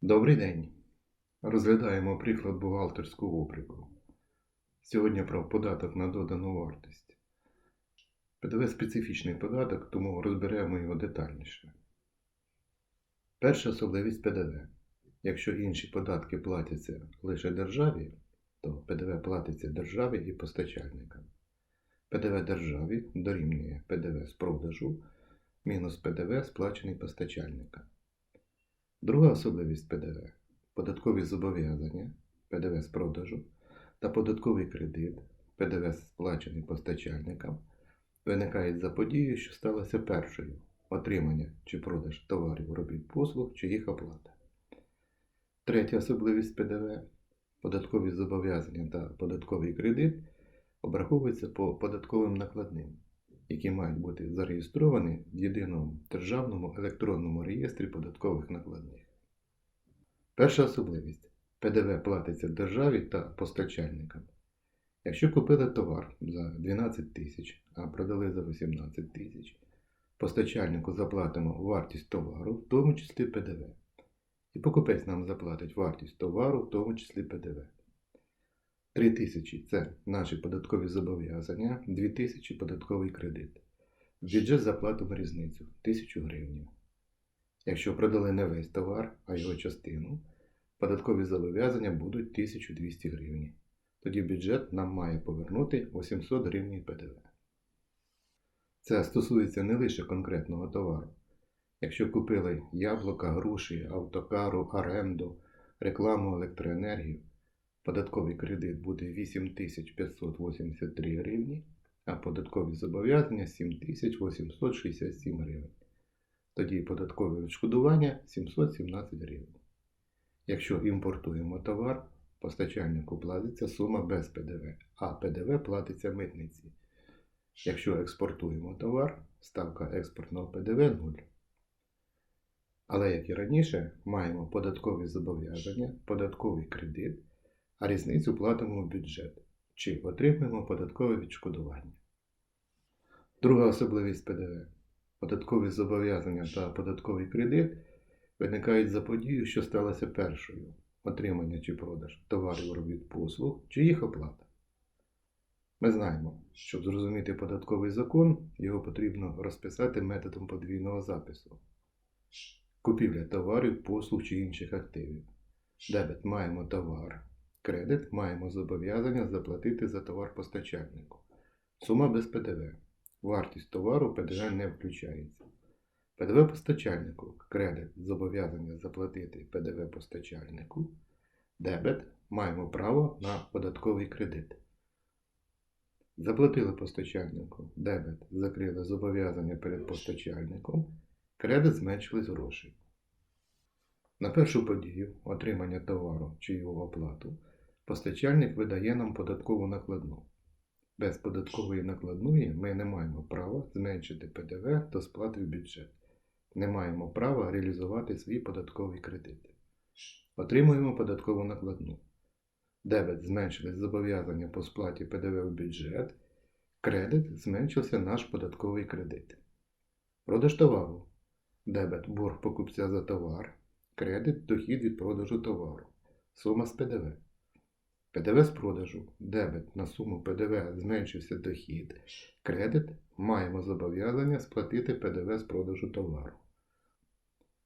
Добрий день. Розглядаємо приклад бухгалтерського обліку. Сьогодні про податок на додану вартість. ПДВ специфічний податок, тому розберемо його детальніше. Перша особливість ПДВ. Якщо інші податки платяться лише державі, то ПДВ платиться державі і постачальникам. ПДВ державі дорівнює ПДВ з продажу мінус ПДВ сплачений постачальникам. Друга особливість ПДВ податкові зобов'язання ПДВ з продажу та податковий кредит ПДВ сплачений постачальникам виникають за подією, що сталося першою отримання чи продаж товарів, робіт, послуг чи їх оплата. Третя особливість ПДВ податкові зобов'язання та податковий кредит обраховуються по податковим накладним, які мають бути зареєстровані в єдиному державному електронному реєстрі податкових накладних. Перша особливість ПДВ платиться державі та постачальникам. Якщо купили товар за 12 тисяч, а продали за 18 тисяч, постачальнику заплатимо вартість товару, в тому числі ПДВ. І покупець нам заплатить вартість товару, в тому числі ПДВ. 3 тисячі це наші податкові зобов'язання, 2 тисячі податковий кредит. Бюджет заплатимо різницю 1000 гривень. Якщо продали не весь товар, а його частину, податкові зобов'язання будуть 1200 гривень. Тоді бюджет нам має повернути 800 гривень ПДВ. Це стосується не лише конкретного товару. Якщо купили яблука, груші, автокару, оренду, рекламу електроенергію, податковий кредит буде 8583 гривні, а податкові зобов'язання 7867 гривень. Тоді податкове відшкодування 717 гривень. Якщо імпортуємо товар, постачальнику платиться сума без ПДВ, а ПДВ платиться митниці. Якщо експортуємо товар, ставка експортного ПДВ 0. Але, як і раніше, маємо податкові зобов'язання, податковий кредит, а різницю платимо в бюджет чи отримуємо податкове відшкодування. Друга особливість ПДВ. Податкові зобов'язання та податковий кредит виникають за подією, що сталося першою отримання чи продаж товарів, робіт, послуг чи їх оплата. Ми знаємо, щоб зрозуміти податковий закон, його потрібно розписати методом подвійного запису. Купівля товарів, послуг чи інших активів. Дебет маємо товар. Кредит маємо зобов'язання заплатити за товар постачальнику. Сума без ПДВ. Вартість товару ПДВ не включається. ПДВ постачальнику кредит зобов'язання заплатити ПДВ постачальнику. Дебет маємо право на податковий кредит. Заплатили постачальнику. Дебет закрили зобов'язання перед постачальником. Кредит зменшились гроші. На першу подію отримання товару чи його оплату постачальник видає нам податкову накладну. Без податкової накладної ми не маємо права зменшити ПДВ до сплати в бюджет. Не маємо права реалізувати свій податковий кредит. Отримуємо податкову накладну. Дебет зменшились зобов'язання по сплаті ПДВ в бюджет. Кредит зменшився наш податковий кредит. Продаж товару. Дебет борг покупця за товар. Кредит дохід від продажу товару. Сума з ПДВ. ПДВ з продажу. Дебет на суму ПДВ зменшився дохід. Кредит маємо зобов'язання сплатити ПДВ з продажу товару.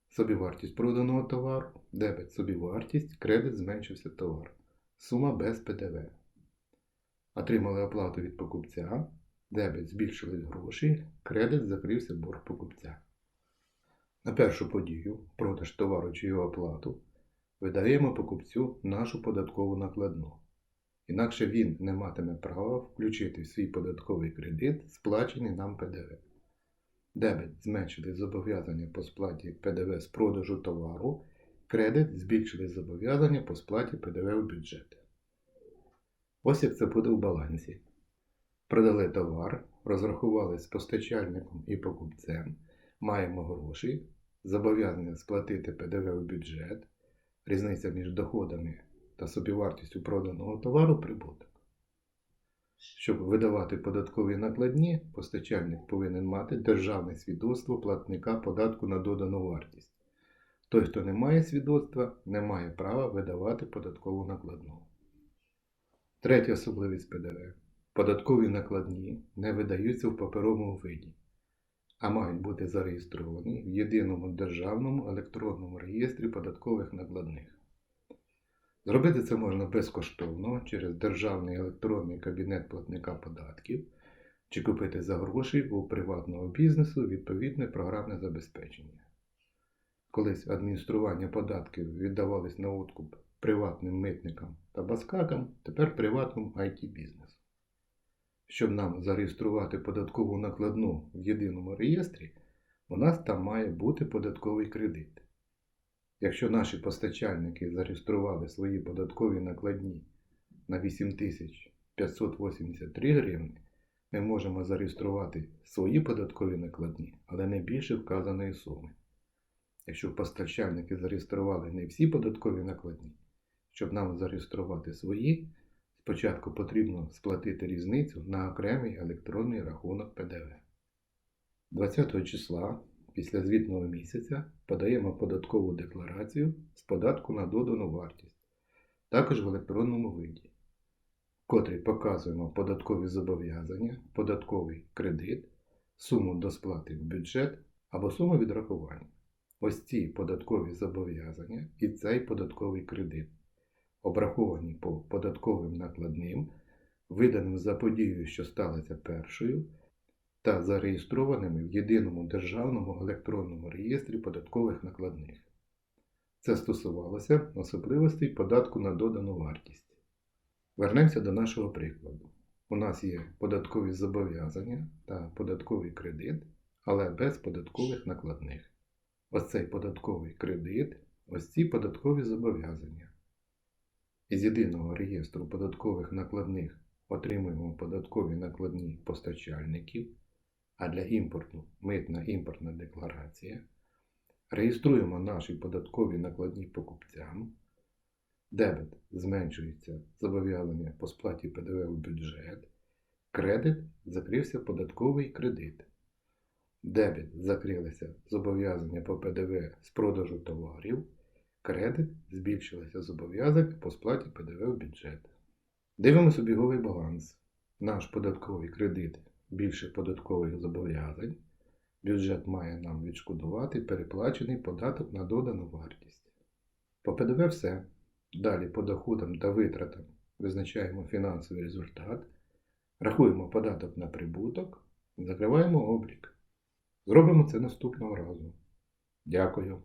Собівартість проданого товару. Дебет собівартість. Кредит зменшився товар. Сума без ПДВ. Отримали оплату від покупця. Дебет збільшились гроші. Кредит закрився борг покупця. На першу подію продаж товару чи його оплату видаємо покупцю нашу податкову накладну. Інакше він не матиме права включити в свій податковий кредит сплачений нам ПДВ. Дебет зменшили зобов'язання по сплаті ПДВ з продажу товару, кредит збільшили зобов'язання по сплаті ПДВ у бюджет. Ось як це буде в балансі. Продали товар, розрахували з постачальником і покупцем, маємо гроші, зобов'язання сплатити ПДВ у бюджет, різниця між доходами та собівартістю проданого товару прибуток. Щоб видавати податкові накладні, постачальник повинен мати державне свідоцтво платника податку на додану вартість. Той, хто не має свідоцтва, не має права видавати податкову накладну. Третя особливість ПДВ. Податкові накладні не видаються в паперовому виді, а мають бути зареєстровані в єдиному державному електронному реєстрі податкових накладних. Зробити це можна безкоштовно через Державний електронний кабінет платника податків чи купити за гроші у приватного бізнесу відповідне програмне забезпечення. Колись адміністрування податків віддавались на откуп приватним митникам та баскакам, тепер приватному it бізнесу. Щоб нам зареєструвати податкову накладну в єдиному реєстрі, у нас там має бути податковий кредит. Якщо наші постачальники зареєстрували свої податкові накладні на 8583 гривні, ми можемо зареєструвати свої податкові накладні, але не більше вказаної суми. Якщо постачальники зареєстрували не всі податкові накладні, щоб нам зареєструвати свої, спочатку потрібно сплатити різницю на окремий електронний рахунок ПДВ. 20 числа після звітного місяця подаємо податкову декларацію з податку на додану вартість, також в електронному виді, в котрій показуємо податкові зобов'язання, податковий кредит, суму до сплати в бюджет або суму відрахування. Ось ці податкові зобов'язання і цей податковий кредит, обраховані по податковим накладним, виданим за подією, що сталася першою, та зареєстрованими в єдиному державному електронному реєстрі податкових накладних. Це стосувалося особливостей податку на додану вартість. Вернемося до нашого прикладу. У нас є податкові зобов'язання та податковий кредит, але без податкових накладних. Ось цей податковий кредит, ось ці податкові зобов'язання. Із єдиного реєстру податкових накладних отримуємо податкові накладні постачальників, а для імпорту митна імпортна декларація. Реєструємо наші податкові накладні покупцям. Дебет зменшується зобов'язання по сплаті ПДВ в бюджет. Кредит закрився податковий кредит. Дебет закрилися зобов'язання по ПДВ з продажу товарів. Кредит збільшилися зобов'язання по сплаті ПДВ в бюджет. Дивимося біговий баланс. Наш податковий кредит більше податкових зобов'язань. Бюджет має нам відшкодувати переплачений податок на додану вартість. По ПДВ все. Далі по доходам та витратам визначаємо фінансовий результат, рахуємо податок на прибуток, закриваємо облік. Зробимо це наступного разу. Дякую.